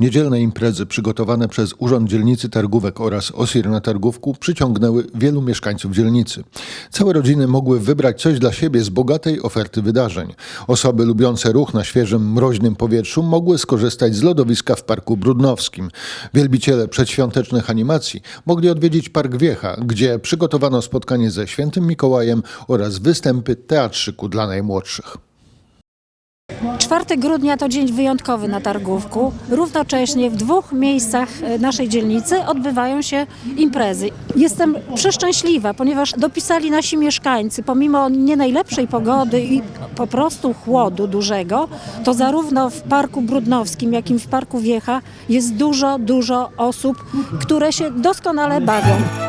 Niedzielne imprezy przygotowane przez Urząd Dzielnicy Targówek oraz OSIR na Targówku przyciągnęły wielu mieszkańców dzielnicy. Całe rodziny mogły wybrać coś dla siebie z bogatej oferty wydarzeń. Osoby lubiące ruch na świeżym, mroźnym powietrzu mogły skorzystać z lodowiska w Parku Brudnowskim. Wielbiciele przedświątecznych animacji mogli odwiedzić Park Wiecha, gdzie przygotowano spotkanie ze Świętym Mikołajem oraz występy teatrzyku dla najmłodszych. 4 grudnia to dzień wyjątkowy na Targówku. Równocześnie w dwóch miejscach e, naszej dzielnicy odbywają się imprezy. Jestem przeszczęśliwa, ponieważ dopisali nasi mieszkańcy, pomimo nie najlepszej pogody i po prostu chłodu dużego, to zarówno w Parku Brudnowskim, jak i w Parku Wiecha jest dużo, dużo osób, które się doskonale bawią.